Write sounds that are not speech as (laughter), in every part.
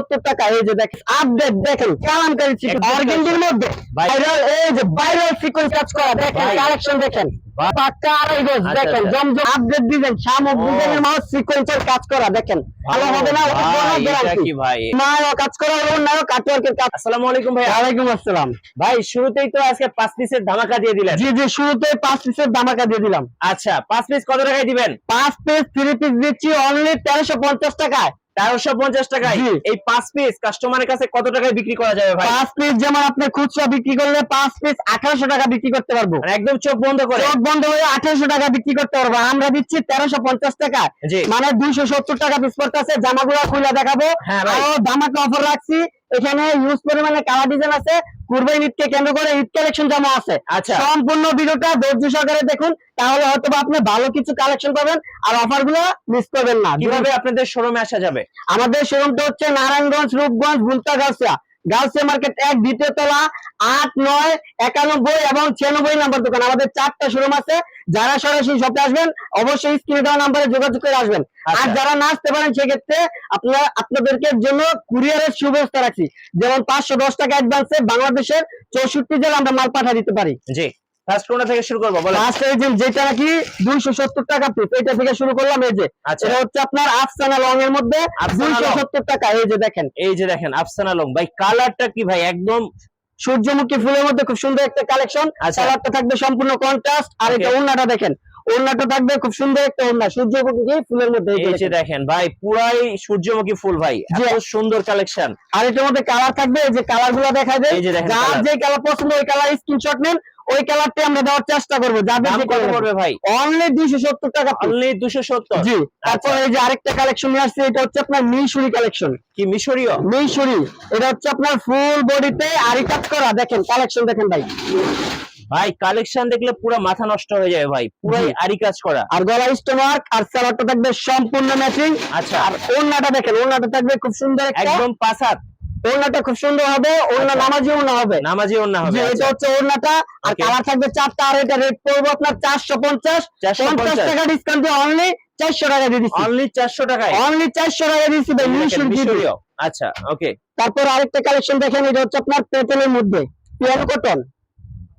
সত্তর টাকা এই যে দেখেন আপডেট দেখেন কালামকারী চিকেন অর্গেন্ডির মধ্যে? ভাইরাল এই যে ভাইরাল সিকোয়েন্স কাজ করা দেখেন কালেকশন দেখেন। পাক্কা আড়াই গজ আচ্ছা, দেখেন আচ্ছা। জমজম আপডেট ডিজাইন শামুক ডিজাইনের মাঝে সিকোয়েন্সের কাজ করা দেখেন। ভালো হবে না? ওটা ভাই, কোনো এটা গ্যারান্টি কি ভাই? নাও কাজ করা হলো নাও কাটওয়ার্কের কাজ। আসসালামু আলাইকুম ভাই ওয়ালাইকুম আসসালাম। ভাই শুরুতেই তো আজকে পাঁচ পিসের ধামাকা দিয়ে দিলেন। জি জি শুরুতে পাঁচ পিসের দামাকা দিয়ে দিলাম। আচ্ছা পাঁচ পিস কত টাকায় দিবেন? পাঁচ পিস থ্রি পিস দিচ্ছি অনলি তেরোশো পঞ্চাশ টাকায়। তেরোশো পঞ্চাশ টাকায় এই পাঁচ পিস কাস্টমারের কাছে কত টাকায় বিক্রি করা যাবে ভাই? পাঁচ পিস যেমন আপনি খুচরা বিক্রি করলে পাঁচ পিস আঠারোশো টাকা বিক্রি করতে পারব। মানে একদম চোখ বন্ধ করে। চোখ বন্ধ হয়ে আঠারোশো টাকা বিক্রি করতে পারব। আমরা দিচ্ছি তেরোশো পঞ্চাশ টাকা। মানে দুইশো সত্তর টাকা পিস করতেছে জামাগুলো খুলে দেখাবো। হ্যাঁ। দামাকে অফার রাখছি। এখানে ইউজ পরিমাণে কালার ডিজাইন আছে কুরবাই ঈদকে কেন্দ্র করে ঈদ কালেকশন জামা আছে। আচ্ছা। সম্পূর্ণ ভিডিওটা ধৈর্য সহকারে দেখুন তাহলে হয়তো আপনি ভালো কিছু কালেকশন পাবেন আর অফারগুলো মিস করবেন না। কীভাবে আপনাদের শোরুমে আসা যাবে? আমাদের শোরুমটা হচ্ছে নারায়ণগঞ্জ রূপগঞ্জ ভুলতা গাউসিয়া। গাউসিয়া মার্কেট এক দ্বিতীয় তলা আট নয় একানব্বই এবং ছিয়ানব্বই নাম্বার দোকান। আমাদের চারটা শোরুম আছে যারা সরাসরি শপে আসবেন অবশ্যই স্ক্রিনে দেওয়া নাম্বারে যোগাযোগ করে আসবেন। আর আচ্ছা। যারা না আসতে পারেন সেক্ষেত্রে আপনারা আপনাদেরকে জন্য কুরিয়ারের সুব্যবস্থা রাখছি। যেমন পাঁচশো দশ টাকা অ্যাডভান্সে বাংলাদেশের চৌষট্টি জেলা আমরা মাল পাঠিয়ে দিতে পারি। জি। ফার্স্ট কোনটা থেকে শুরু করব বলেন। লাস্ট এই যে যেটা নাকি দুইশো সত্তর টাকা পিস এটা থেকে শুরু করলাম এই যে। আচ্ছা। এটা হচ্ছে আপনার আফসানা লং এর মধ্যে আফসানা দুইশো লং। সত্তর টাকা এই যে দেখেন। এই যে দেখেন আফসান আলম ভাই কালারটা কি ভাই একদম সূর্যমুখী ফুলের মধ্যে খুব সুন্দর একটা কালেকশন আচ্ছা। কালারটা থাকবে সম্পূর্ণ কন্ট্রাস্ট আর এটা ওন্নাটা দেখেন। ওন্নাটা থাকবে খুব সুন্দর একটা ওড়না সূর্যমুখী ফুলের মধ্যে এই যে দেখেন। ভাই পুরাই সূর্যমুখী ফুল ভাই। এত সুন্দর কালেকশন আর এটার মধ্যে কালার থাকবে এই যে কালারগুলো দেখা যায় যার যে কালার পছন্দ ওই কালার স্ক্রিনশট নেন। ওই কালারটি আমরা দেওয়ার চেষ্টা করব যাদের কত পড়বে ভাই? অনলি দুইশো সত্তর টাকা অনলি দুশো সত্তর? জি তারপর আচ্ছা। এই যে আরেকটা কালেকশন নিয়ে আসছে এটা হচ্ছে আপনার মিশরি কালেকশন কি মিশরীয়? মিশরি এটা হচ্ছে আপনার ফুল বডিতে আরি কাজ করা। দেখেন কালেকশন দেখেন ভাই। ভাই কালেকশন দেখলে পুরো মাথা নষ্ট হয়ে যাবে ভাই। পুরাই। আরি কাজ করা। আর গলা স্টোমার্ক আর স্যালাডটা থাকবে সম্পূর্ণ ম্যাচিং আচ্ছা। আর ওড়নাটা দেখেন ওড়নাটা থাকবে খুব সুন্দর একদম পাঁচ হাত। ওড়নাটা খুব সুন্দর হবে ওড়না আচ্ছা। নামাজি ওড়না হবে। নামাজি ওন্না জি হবে এটা আচ্ছা। হচ্ছে ওড়নাটা আর. কালার থাকবে চারটা আর এটা রেট পড়বে আপনার চারশো পঞ্চাশ। 450 পঞ্চাশ। টাকা ডিসকাউন্ট দিয়ে অনলি চারশো টাকা দিয়ে দিচ্ছি। অনলি চারশো টাকায়? অনলি চারশো টাকা দিচ্ছি ভাই মিশর আচ্ছা ওকে তারপর আরেকটা কালেকশন দেখেন এটা হচ্ছে আপনার পেটেলের মধ্যে পিয়ানো কটন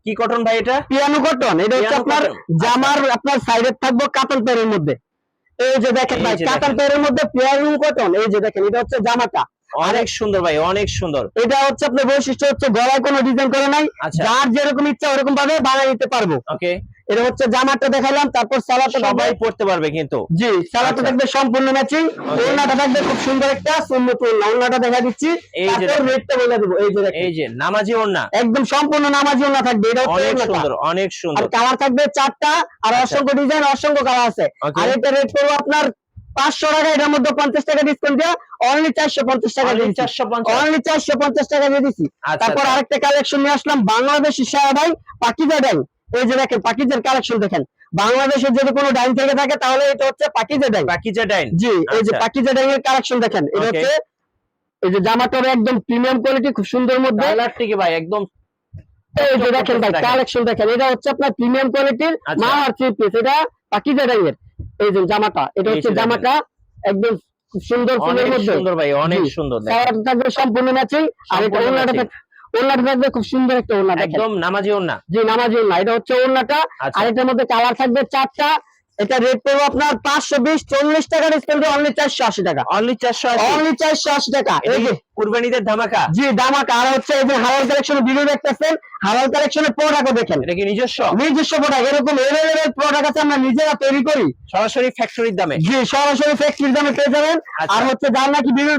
কি কটন ভাই এটা? পিয়ানো কটন এটা হচ্ছে আপনার জামার আপনার সাইডে থাকব কাতান পেরের মধ্যে। এই যে দেখেন ভাই দেখেন। পেরের মধ্যে পিয়ানো কটন এই যে দেখেন এটা হচ্ছে জামাটা। অনেক সুন্দর ভাই অনেক সুন্দর। এটা হচ্ছে আপনার বৈশিষ্ট্য হচ্ছে গলায় কোনো ডিজাইন করে নাই আচ্ছা। যার যেরকম ইচ্ছা ওরকম ভাবে বানিয়ে নিতে পারব। ওকে। এটা হচ্ছে জামাটা দেখাইলাম তারপর সালাদটা সবাই পড়তে পারবে কিন্তু। জি সালাদটা আচ্ছা। থাকবে সম্পূর্ণ ম্যাচিং. ওড়নাটা থাকবে খুব সুন্দর একটা সুন্দর ওড়না ওড়নাটা দেখা দিচ্ছি। এই যে তারপর রেটটা বলে দেবো এই যে এই যে নামাজি ওন্না একদম সম্পূর্ণ নামাজি ওড়না থাকবে এটা অনেক সুন্দর অনেক সুন্দর। আর কালার থাকবে চারটা আর আচ্ছা। অসংখ্য ডিজাইন অসংখ্য কালার আছে. আর এটা রেট করব আপনার পাঁচশো টাকা এটার মধ্যে পঞ্চাশ টাকা ডিসকাউন্ট দিয়ে অনলি চারশো পঞ্চাশ টাকা অনলি চারশো পঞ্চাশ। টাকা দিয়ে দিচ্ছি আচ্ছা তারপর। আরেকটা কালেকশন নিয়ে আসলাম বাংলাদেশি সারা ডাইং পাকিজা ডাইং এই যে দেখেন পাকিজার কালেকশন দেখেন। বাংলাদেশের যদি কোনো ডাইং থেকে থাকে তাহলে এটা হচ্ছে পাকিজা ডাইং বাকি যে ডাইন জি এই যে আচ্ছা। পাকিজা ডাইং এর কালেকশন দেখেন এটা হচ্ছে এই যে জামাটার একদম প্রিমিয়াম কোয়ালিটি খুব সুন্দর মধ্যে। কালার থেকে ভাই একদম এই যে দেখেন ভাই কালেকশন দেখেন এটা হচ্ছে আপনার প্রিমিয়াম কোয়ালিটির। মা আর থ্রি পিস এটা পাকিজা ডাইং এর এই যে জামাটা এটা হচ্ছে জামাটা একদম সুন্দর ফুলের অনেক মধ্যে। সুন্দর ভাই অনেক। সুন্দর থাকবে সম্পূর্ণ ম্যাচিং আর এটা ওনাটা ওড়নাটা ওনাটা থাক- থাকবে খুব সুন্দর একটা ওড়না একদম নামাজি ওনা জি নামাজি ওড়না এটা হচ্ছে ওড়নাটা। আচ্ছা। আর এটার মধ্যে কালার থাকবে চারটা। এটা রেট পড়বে আপনার পাঁচশো বিশ চল্লিশ টাকা ডিসকাউন্ট অনলি চারশো আশি টাকা। অনলি চারশো আশি। অনলি চারশো আশি টাকা। এটা এই যে কুরবানিদের ধামাকা। জি দামাকা আর হচ্ছে এই যে হালাল কালেকশন ভিডিও দেখতেছেন হালাল কালেকশনের প্রোডাক্ট দেখেন। এটা কি নিজস্ব? নিজস্ব প্রোডাক্ট এরকম এভেলেবেল প্রোডাক্ট আছে আমরা নিজেরা তৈরি করি। সরাসরি ফ্যাক্টরির দামে। জি সরাসরি ফ্যাক্টরির দামে পেয়ে যাবেন। আচ্ছা। আর হচ্ছে যার নাকি ভিডিও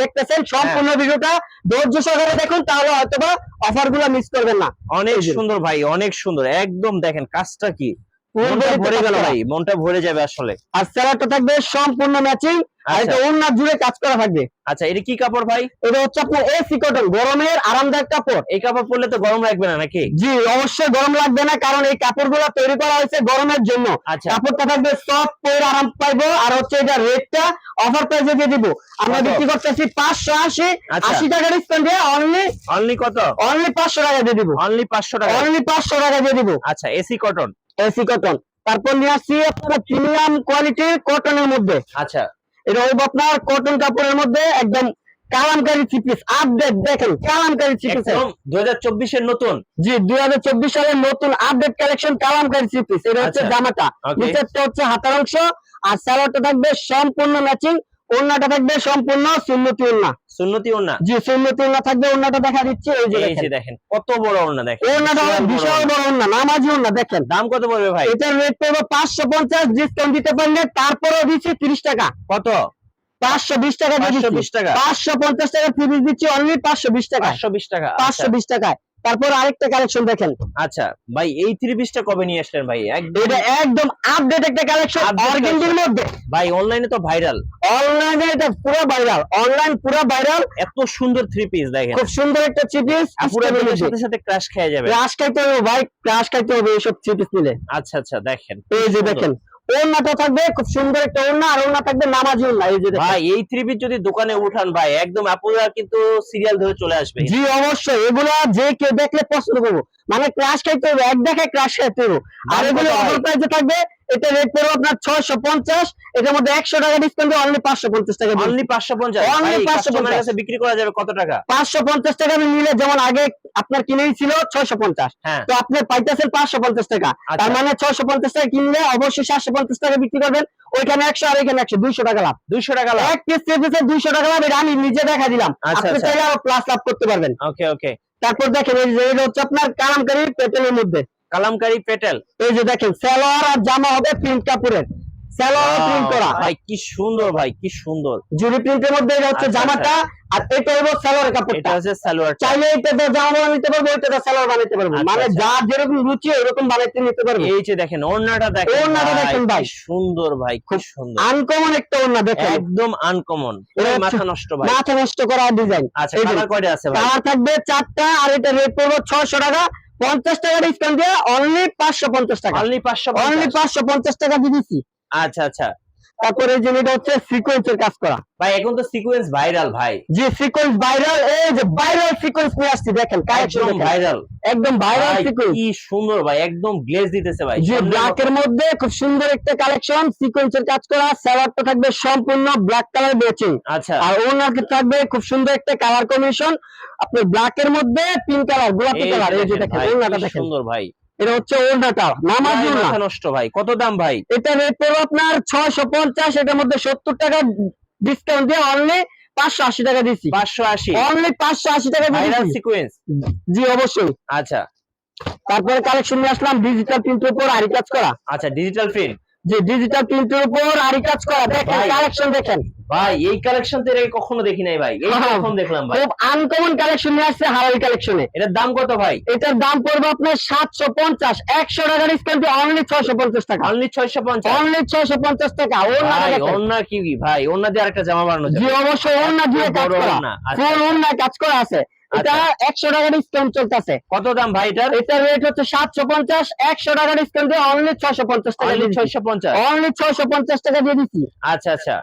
দেখতেছেন সম্পূর্ণ ভিডিওটা ধৈর্য সহকারে দেখুন তাহলে হয়তো বা অফারগুলো মিস করবেন না। অনেক সুন্দর ভাই অনেক সুন্দর। একদম দেখেন কাজটা কি? ভরে গেল ভাই মনটা ভরে যাবে আসলে। আর স্যালাডটা থাকবে সম্পূর্ণ ম্যাচিং আর আচ্ছা। এটা ওড়না জুড়ে কাজ করা থাকবে। আচ্ছা এটা কি কাপড় ভাই? এটা হচ্ছে আপনার এসি কটন গরমের আরামদায়ক কাপড়। এই কাপড় পরলে তো গরম লাগবে না নাকি? জি অবশ্যই গরম লাগবে না কারণ এই কাপড়গুলো তৈরি করা হয়েছে গরমের জন্য। আচ্ছা। কাপড়টা থাকবে সফট পরে আরাম পাইবো আর হচ্ছে এটা রেটটা অফার প্রাইসে দিয়ে দিব। আমরা? বিক্রি করতেছি পাঁচশো আশি আচ্ছা। আশি টাকা ডিসকাউন্ট অনলি অনলি কত? অনলি পাঁচশো টাকা দিয়ে দিব। অনলি পাঁচশো টাকা। অনলি পাঁচশো টাকা দিয়ে দিব। আচ্ছা এসি কটন। AC cotton. তারপর নিয়ে আসছি আপনার প্রিমিয়াম কোয়ালিটির কটনের মধ্যে। আচ্ছা। এটা হইব আপনার কটন কাপড়ের মধ্যে একদম কালামকারী থ্রি পিস। আপডেট দেখেন কালামকারী থ্রি পিস একদম দুই হাজার চব্বিশের নতুন। জি দুই হাজার চব্বিশ সালের নতুন update collection kalamkari three piece. এটা হচ্ছে আচ্ছা। জামাটা। নিচেরটা হচ্ছে হাতার অংশ। আর সালোয়ারটা থাকবে সম্পূর্ণ ম্যাচিং ওড়নাটা থাকবে সম্পূর্ণ সুন্নতি ওড়না। সুন্নতি জি ওড়না থাকবে ওড়নাটা দেখা দিচ্ছে এই যে দেখেন। কত বড় ওনা দেখেন। ওড়নাটা বিশাল বড় ওড়না। নামাজি ওড়না দেখেন। দাম কত পড়বে ভাই? এটার রেট পড়বে পাঁচশো পঞ্চাশ ডিসকাউন্ট দিতে পারলে তারপরেও দিচ্ছি তিরিশ টাকা। কত? পাঁচশো বিশ টাকা পাঁচশো বিশ টাকা। পাঁচশো পঞ্চাশ টাকা ফ্রি দিচ্ছি অনলি পাঁচশো বিশ টাকা পাঁচশো বিশ টাকা পাঁচশো আচ্ছা, বিশ টাকায়। তারপর আরেকটা কালেকশন দেখেন। আচ্ছা ভাই এই থ্রি পিসটা কবে নিয়ে আসলেন ভাই? একদম এটা একদম আপডেট একটা কালেকশন অর্গেন্ডির মধ্যে। ভাই অনলাইনে তো ভাইরাল অনলাইনে এটা পুরো ভাইরাল অনলাইন পুরো ভাইরাল এত সুন্দর থ্রি পিস দেখেন। খুব সুন্দর একটা চিপিস আপুরা দিনের সাথে সাথে ক্রাশ খেয়ে যাবে ক্রাশ খাইতে হবে ভাই ক্রাশ খাইতে হবে এইসব চিপিস নিলে। আচ্ছা আচ্ছা দেখেন। এই যে দেখেন ওড়নাটা থাকবে খুব সুন্দর একটা ওড়না আর ওড়না থাকবে নামাজি ওড়না এই যে ভাই এই থ্রি পিস যদি দোকানে উঠান ভাই একদম আপনারা কিন্তু সিরিয়াল ধরে চলে আসবে। জি অবশ্যই। এগুলা যে কে দেখলে পছন্দ করব। মানে ক্রাশ খাইতে হবে এক দেখে ক্রাশ খাইতে হবে। আর এগুলো অফার প্রাইসে থাকবে এটা রেট পড়বে আপনার ছয়শো পঞ্চাশ এটার মধ্যে একশো টাকা ডিসকাউন্ট অনলি পাঁচশো পঞ্চাশ টাকা দিচ্ছি। অনলি পাঁচশো পঞ্চাশ। Only 550 কাছে বিক্রি করা যাবে কত টাকা? পাঁচশো পঞ্চাশ টাকা আমি নিলে যেমন আগে আপনার কিনেই ছিল ছয়শো পঞ্চাশ। হ্যাঁ। তো আপনি পাইতেছেন পাঁচশো পঞ্চাশ টাকা। আচ্ছা। তার মানে ছয়শো পঞ্চাশ টাকা কিনলে অবশ্যই সাতশো পঞ্চাশ টাকা বিক্রি করবেন। ওইখানে একশো আর এখানে একশো দুইশো টাকা লাভ। দুইশো টাকা লাভ। এক পিস পিসে দুইশো টাকা লাভ এটা আমি নিজে দেখা দিলাম। আচ্ছা, আপনি আচ্ছা। চাইলে আরও প্লাস লাভ করতে পারবেন। ওকে ওকে তারপর দেখেন এই যে এটা হচ্ছে আপনার কালামকারী পেটেলের মধ্যে। কালামকারী পেটেল। এই যে দেখেন সালোয়ার আর জামা হবে প্রিন্ট কাপড়ের। সালোয়ার প্রিন্ট করা। ভাই কি সুন্দর ভাই কি সুন্দর। জুরি প্রিন্টের মধ্যে এটা হচ্ছে জামাটা আর এটা হলো সালোয়ারের এটা হচ্ছে সালোয়ার চাইলে এটা তো জামা বানাইতে পারব ওইটা তো সালোয়ার বানাইতে পারব। মানে। যেরকম রুচি ওরকম বানাইতে নিতে পারব। এই যে দেখেন ওড়নাটা দেখেন ওড়নাটা দেখেন ভাই। সুন্দর ভাই খুব সুন্দর। আনকমন একটা ওড়না দেখেন। একদম আনকমন এটা মাথা নষ্ট ভাই। মাথা নষ্ট করা ডিজাইন আচ্ছা কালার কয়টা আছে ভাই? কালার থাকবে চারটা আর এটা রেট পড়ব ছয়শো টাকা। পঞ্চাশ টাকা ডিসকাউন্ট দিয়ে অনলি পাঁচশো পঞ্চাশ টাকা। অনলি পাঁচশো অনলি পাঁচশো পঞ্চাশ টাকা দিয়ে দিচ্ছি। আচ্ছা আচ্ছা। তারপরে এই যে এটা হচ্ছে সিকোয়েন্সের কাজ করা। ভাই এখন তো সিকোয়েন্স ভাইরাল ভাই। যে সিকোয়েন্স ভাইরাল এই যে ভাইরাল সিকোয়েন্স নিয়ে আসছি দেখেন একদম ভাইরাল একদম ভাইরাল সিকোয়েন্স কি সুন্দর ভাই একদম গ্লেজ দিতেছে ভাই। যে ব্ল্যাক এর মধ্যে খুব সুন্দর একটা কালেকশন সিকোয়েন্সের কাজ করা সালোয়ারটা থাকবে সম্পূর্ণ ব্ল্যাক কালার ম্যাচিং আচ্ছা। আর ওনাকে থাকবে খুব সুন্দর একটা কালার কম্বিনেশন আপনার ব্ল্যাক এর মধ্যে পিঙ্ক কালার গোলাপি কালার এই যে দেখেন ওনাটা দেখেন। সুন্দর ভাই। এটা হচ্ছে ওনাটা নামার জন্য নষ্ট ভাই কত দাম ভাই? এটা রেট পড়বে আপনার ছয়শো পঞ্চাশ এটার মধ্যে সত্তর টাকা ডিসকাউন্ট দিয়ে অনলি পাঁচশো আশি টাকা দিচ্ছি পাঁচশো আশি। অনলি পাঁচশো আশি টাকা। সিকোয়েন্স জি অবশ্যই। আচ্ছা। তারপরে কালেকশন নিয়ে আসলাম ডিজিটাল প্রিন্টের উপর আরি কাজ করা। আচ্ছা ডিজিটাল প্রিন্ট যে ডিজিটাল প্রিন্টের উপর আরি কাজ করা দেখেন। কালেকশন দেখেন। ভাই এই কালেকশন তো এর আগে কখনো দেখি নাই ভাই। এই। (laughs) প্রথম দেখলাম ভাই। খুব আনকমন কালেকশন নিয়ে আসছে কালেকশনে এটার দাম কত ভাই? এটার দাম পড়বে আপনার সাতশো পঞ্চাশ একশো টাকা ডিসকাউন্ট অনলি ছয়শো পঞ্চাশ টাকা। অনলি ছয়শো পঞ্চাশ? অনলি ছয়শো পঞ্চাশ টাকা। ওন্না কি কি ভাই ওন্না দিয়ে আরেকটা জামা বানানো জি যাবে অবশ্যই ওড়না দিয়ে কাজ করা। আচ্ছা। ফুল ওড়না কাজ করা আছে। এটা একশো টাকা ডিসকাউন্ট চলতেছে। কত দাম ভাই এটার? এটার রেট হচ্ছে সাতশো পঞ্চাশ একশো টাকা ডিসকাউন্ট দিয়ে অনলি ছয়শো পঞ্চাশ টাকা ছয়শো পঞ্চাশ? অনলি ছয়শো পঞ্চাশ টাকা দিয়ে দিচ্ছি। আচ্ছা আচ্ছা।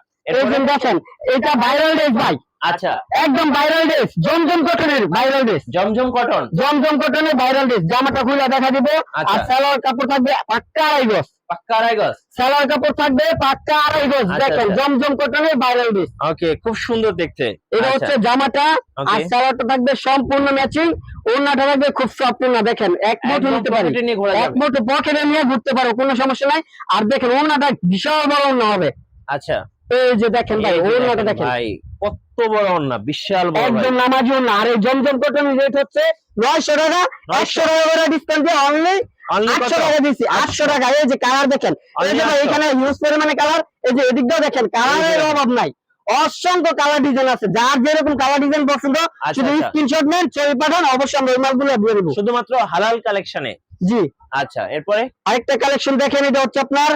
দেখেন এটা ভাইরাল ড্রেস ভাই। আচ্ছা। একদম ভাইরাল ড্রেস জমজম কটনের viral dress Zamzam cotton Zamzam কটনের ভাইরাল ড্রেস জামাটা খুলে দেখা দিব। আচ্ছা। আর সালোয়ার কাপড় থাকবে পাক্কা আড়াই গজ পাক্কা আড়াই গজ। সালোয়ার কাপড় থাকবে পাক্কা আড়াই গজ। আচ্ছা, দেখেন আচ্ছা। জমজম কটনের ভাইরাল ড্রেস ওকে খুব সুন্দর দেখতে। এটা আচ্ছা, হচ্ছে জামাটা Okay. আর সালোয়ারটা থাকবে সম্পূর্ণ ম্যাচিং ওড়নাটা থাকবে খুব সম্পূর্ণ দেখেন। এক মুঠো নিতে পারি। নিয়ে এক মুঠো পকেটে নিয়ে ঘুরতে পারো কোনো সমস্যা নাই। আর দেখেন ওড়নাটা বিশাল বড় ওড়না হবে। আচ্ছা। এই যে দেখেন ভাই ওড়নাটা দেখেন ভাই কত বড় ওন্না বিশাল বড় একদম নামাজি ওড়না। আর এই জমজম কটনের রেট হচ্ছে নয়শো টাকা। 900 একশো টাকা করে ডিসকাউন্ট দিয়ে অনলি আটশো টাকা দিচ্ছি আটশো। টাকা এই যে কালার দেখেন এই যে Only ভাই 800 এখানে হিউজ পরিমাণে কালার এই যে এদিক দেখেন কালারের অভাব নাই। অসংখ্য কালার ডিজাইন আছে যার যেরকম কালার ডিজাইন পছন্দ আচ্ছা, শুধু আচ্ছা। স্ক্রিনশট নেন ছবি পাঠান অবশ্যই আমরা ওই মালগুলো দিয়ে দেবো। শুধুমাত্র হালাল কালেকশনে জি। আচ্ছা এরপরে? আরেকটা কালেকশন দেখেন এটা হচ্ছে আপনার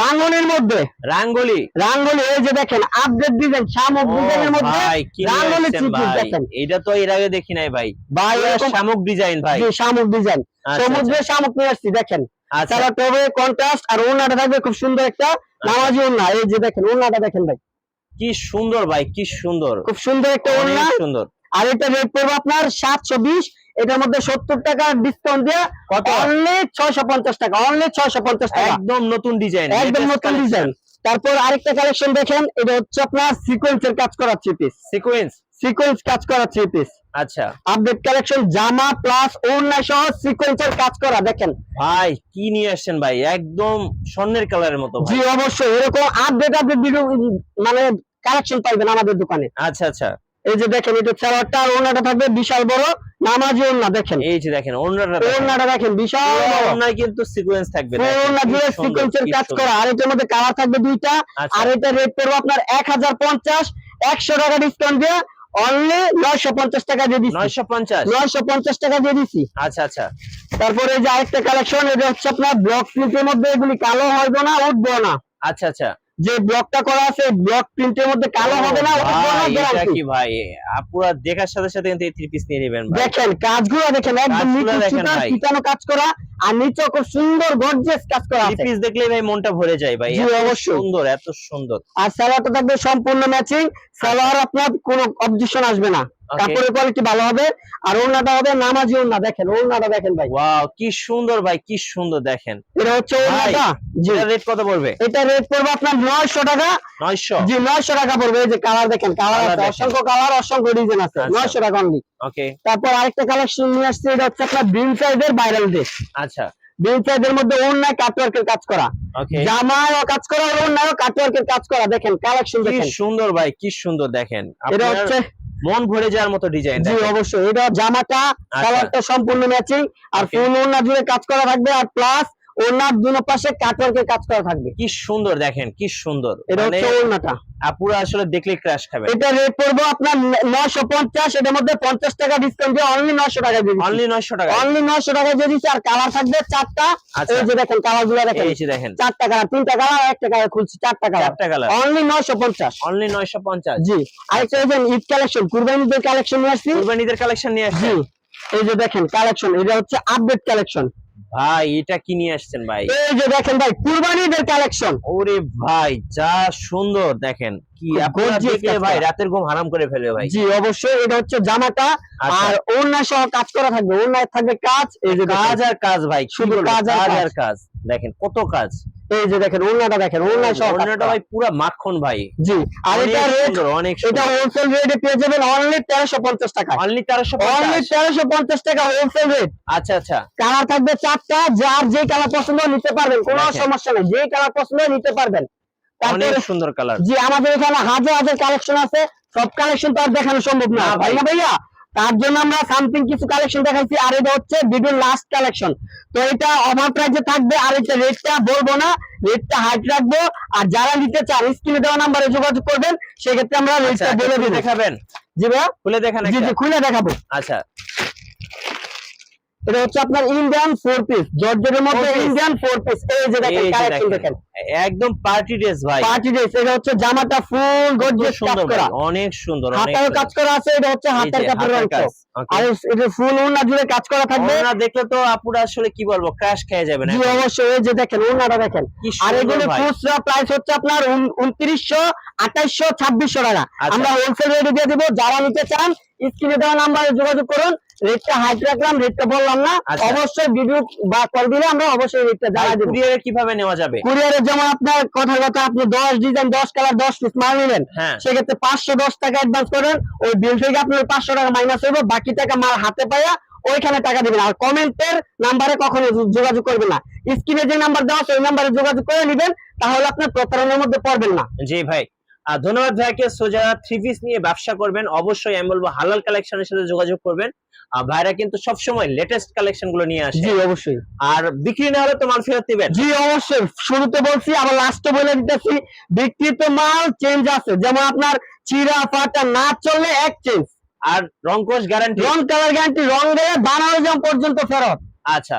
রাঙ্গনের মধ্যে। রাঙ্গলি। রাঙ্গলি এই যে দেখেন আপডেট ডিজাইন শামুক ডিজাইনের মধ্যে রাঙ্গলি আসছেন দেখেন। এটা তো এর আগে দেখি নাই ভাই। ভাই শামুক ডিজাইন ভাই। জি, শামুক ডিজাইন আচ্ছা, সমুদ্রে শামুক নিয়ে আসছি দেখেন। আচ্ছা। তবে টবে কন্ট্রাস্ট আর ওনাটা থাকবে খুব সুন্দর একটা নামাজি ওনা এই যে দেখেন ওনাটা দেখেন ভাই। কি সুন্দর ভাই কি সুন্দর। খুব সুন্দর একটা ওনা সুন্দর। আর এটা রেট পড়বে আপনার সাতশো বিশ এটার মধ্যে সত্তর টাকা ডিসকাউন্ট দিয়ে কত? অনলি ছয়শো পঞ্চাশ টাকা অনলি ছয়শো পঞ্চাশ টাকা। একদম নতুন ডিজাইন একদম নতুন ডিজাইন তারপর আরেকটা কালেকশন দেখেন এটা হচ্ছে আপনার সিকোয়েন্সের কাজ করা থ্রি পিস সিকোয়েন্স সিকোয়েন্স কাজ করা থ্রি পিস আচ্ছা। আপডেট কালেকশন জামা প্লাস ওড়না সহ সিকোয়েন্সের কাজ করা দেখেন। ভাই কি নিয়ে আসছেন ভাই? একদম স্বর্ণের কালারের মতো ভাই। জি অবশ্যই। এরকম আপডেট আপডেট মানে কালেকশন পাইবেন আমাদের দোকানে। আচ্ছা আচ্ছা। এই যে দেখেন এটা সালোয়ারটা আর ওড়নাটা থাকবে বিশাল বড় নামাজি ওড়না দেখেন। এই যে দেখেন দেখেন। ওড়নাটা দেখেন বিশাল বড়। কিন্তু সিকোয়েন্স থাকবে ওড়না দিয়ে সিকোয়েন্সের কাজ করা। আর এটার মধ্যে কালার থাকবে দুইটা আচ্ছা। আর এটা রেট পড়বে আপনার এক হাজার পঞ্চাশ একশো টাকা ডিসকাউন্ট দিয়ে অনলি নয়শো পঞ্চাশ টাকা দিয়ে পঞ্চাশ? নয়শো পঞ্চাশ টাকা দিয়ে দিচ্ছি। আচ্ছা আচ্ছা। তারপরে এই যে আরেকটা কালেকশন এটা হচ্ছে আপনার ব্লক প্রিন্টের মধ্যে এগুলি কালো হবে না উঠবে না। আচ্ছা আচ্ছা। যে ব্লকটা করা আছে ব্লক প্রিন্টের মধ্যে কালো হবে না এটা কি ভাই আপুরা দেখার সাথে সাথে কিন্তু এই থ্রি পিস নিয়ে নেবেন ভাই দেখেন কাজগুলো দেখেন একদম। পিটানো কাজ করা আর নিচে খুব সুন্দর গর্জিয়াস কাজ করা আছে থ্রি পিস দেখলেই ভাই মনটা ভরে যায় ভাই জি, অবশ্যই। সুন্দর এত সুন্দর আর সালোয়ারটা থাকবে সম্পূর্ণ ম্যাচিং সালোয়ার আপনার কোনো অবজেকশন আসবে না. কাপড়ের কোয়ালিটি ভালো হবে আর ওড়নাটা হবে নামাজি ওড়না দেখেন ওড়নাটা দেখেন ভাই। ওয়াও কি সুন্দর ভাই কি সুন্দর দেখেন। এটা হচ্ছে ওড়নাটা? জি। এটা রেট কত পড়বে? এটা রেট পড়বে আপনার নয়শো টাকা। নয়শো? জি নয়শো টাকা পড়বে এই যে কালার দেখেন কালার আছে অসংখ্য কালার অসংখ্য ডিজাইন আছে আচ্ছা। নয়শো টাকা অনলি ওকে তারপর আরেকটা কালেকশন নিয়ে আসছে এটা হচ্ছে আপনার বিন সাইজের ভাইরাল ড্রেস আচ্ছা। বিন সাইজের মধ্যে ওড়নায় কাটওয়ার্কের কাজ করা। ওকে জামায়ও কাজ করা ওড়নায়ও কাটওয়ার্কের কাজ করা। দেখেন কালেকশন দেখেন। কি সুন্দর ভাই কি সুন্দর দেখেন। এটা হচ্ছে মন ভরে যাওয়ার মতো ডিজাইন জি অবশ্যই। এটা জামাটা কালারটা সম্পূর্ণ ম্যাচিং আর. ফুল ওড়না জুড়ে কাজ করা থাকবে। আর প্লাস ওড়নার দুনো পাশে কাটওয়ার্কের কাজ করা থাকবে। কি সুন্দর দেখেন কি সুন্দর। এটা মানে হচ্ছে ওড়নাটা। আপুরা আসলে দেখলে ক্রাশ খাবে এটা রেট পড়ব আপনার নয়শো পঞ্চাশ মধ্যে পঞ্চাশ টাকা ডিসকাউন্ট দিয়ে অনলি নয়শো টাকা দিয়ে অনলি নয়শো টাকা। অনলি নয়শো টাকা দিয়ে দিচ্ছি আর কালার থাকবে চারটা। আচ্ছা। এই যে দেখেন কালারগুলো দেখেন। এই যে দেখেন। চারটা কালার তিনটা কালার একটা কালার খুলছি চারটা কালার চারটা কালার অনলি নয়শো পঞ্চাশ। অনলি নয়শো পঞ্চাশ। জি। আরেকটা যে ঈদ কালেকশন কুরবানিদের কালেকশন নিয়ে আসছি। কুরবানিদের কালেকশন নিয়ে আসছে এই যে দেখেন কালেকশন এটা হচ্ছে আপডেট কালেকশন ভাই এটা কি নিয়ে আসছেন ভাই? এই যে দেখেন ভাই কুরবানিদের কালেকশন ওরে ভাই যা সুন্দর দেখেন। কি দেখলে ভাই রাতের ঘুম হারাম করে ফেলবে ভাই। জি অবশ্যই এটা হচ্ছে জামাটা। আচ্ছা। আর ওড়না সহ কাজ করা থাকবে। ওড়নায় থাকবে কাজ এই যে কাজ আর কাজ ভাই শুধু কাজ। আর কাজ। দেখেন কত কাজ। এই যে দেখেন ওড়নাটা দেখেন ওড়নায় সহ করা। ভাই পুরো মাখন ভাই। জি আর এটা রেট অনেক এটা হোলসেল রেটে পেয়ে যাবেন অনলি তেরোশো পঞ্চাশ টাকা অনলি তেরোশো অনলি তেরোশো পঞ্চাশ টাকা হোলসেল রেট আচ্ছা আচ্ছা। কালার থাকবে চারটা যার যে কালার পছন্দ নিতে পারবেন কোনো সমস্যা নেই যে কালার পছন্দ নিতে পারবেন। অনেক সুন্দর কালার জি আমাদের এখানে হাজার হাজার কালেকশন আছে সব কালেকশন তো আর দেখানো সম্ভব না। ভাই ভাই। না ভাইয়া? তার জন্য আমরা সামথিং কিছু কালেকশন দেখাইছি আর এটা হচ্ছে ভিডিওর লাস্ট কালেকশন তো এটা অভার প্রাইজে থাকবে আর এটা রেটটা বলব না রেটটা হাইট রাখব। আর যারা নিতে চান স্ক্রিনে দেওয়া নাম্বারে যোগাযোগ করবেন সেক্ষেত্রে আমরা আচ্ছা রেটটা একটা বলে দেখাবেন। জি ভাই খুলে দেখান জি জি খুলে দেখাবো। আচ্ছা। এটা হচ্ছে আপনার ইন্ডিয়ান ফোর পিস জর্জের মধ্যে ইন্ডিয়ান ফোর পিস এই যে দেখেন কালেকশন দেখেন। একদম পার্টি ড্রেস ভাই। পার্টি ড্রেস এটা হচ্ছে জামাটা ফুল গর্জিয়াস কাজ করা। অনেক সুন্দর হাতায় কাজ করা আছে এটা হচ্ছে হাতের কাপড়ের অংশ। কাজ, আর এটা ফুল ওড়না জুড়ে কাজ করা থাকবে। ওড়না দেখলে তো আপুরা আসলে কি বলব ক্রাশ খেয়ে যাবেন জি অবশ্যই এই যে দেখেন ওড়নাটা দেখেন। আর এগুলো। খুচরা প্রাইস হচ্ছে আপনার উনত্রিশশো আঠাইশশো ছাব্বিশশো টাকা। আচ্ছা। আমরা হোলসেল রেটে দিয়ে দিব। যারা নিতে চান স্ক্রিনে দেওয়া নাম্বারে যোগাযোগ করুন। রেটটা হাইট রাখলাম রেটটা বললাম না। আচ্ছা। অবশ্যই ভিডিও বা কল দিলে আমরা অবশ্যই রেটটা জানাই দেবো। কুরিয়ারে কীভাবে নেওয়া যাবে? কুরিয়ারের যেমন আপনার কথার কথা আপনি দশ ডিজাইন দশ কালার দশ পিস মাল নিলেন হ্যাঁ। সেক্ষেত্রে পাঁচশো দশ টাকা অ্যাডভান্স করেন ওই বিল থেকে আপনার পাঁচশো টাকা মাইনাস হইবে বাকি টাকা মাল হাতে পাইয়া ওইখানে টাকা দিবেন। আর কমেন্টের নাম্বারে কখনো যোগাযোগ করবেন না। স্ক্রিনে যে নাম্বার দেওয়া আছে ওই নাম্বারে যোগাযোগ করে নিবেন তাহলে আপনার প্রতারণার মধ্যে পড়বেন না। জি ভাই। আর ধন্যবাদ ভাইকে সো যারা থ্রি পিস নিয়ে ব্যবসা করবেন। অবশ্যই আমি বলব হালাল কালেকশনের সাথে যোগাযোগ করবেন। আর ভাইরা কিন্তু সবসময় লেটেস্ট কালেকশনগুলো নিয়ে আসে। জি অবশ্যই। আর বিক্রি না হলে তো মাল ফেরত দিবেন। জি অবশ্যই। শুরুতে বলছি আবার লাস্টে বলে দিতেছি বিক্রিত মাল চেঞ্জ আছে। যেমন আপনার চিরা ফাটা না চললে এক চেঞ্জ আর রংকোশ গ্যারান্টি রং কালার গ্যারান্টি রং দেবে বানানো পর্যন্ত ফেরত। আচ্ছা।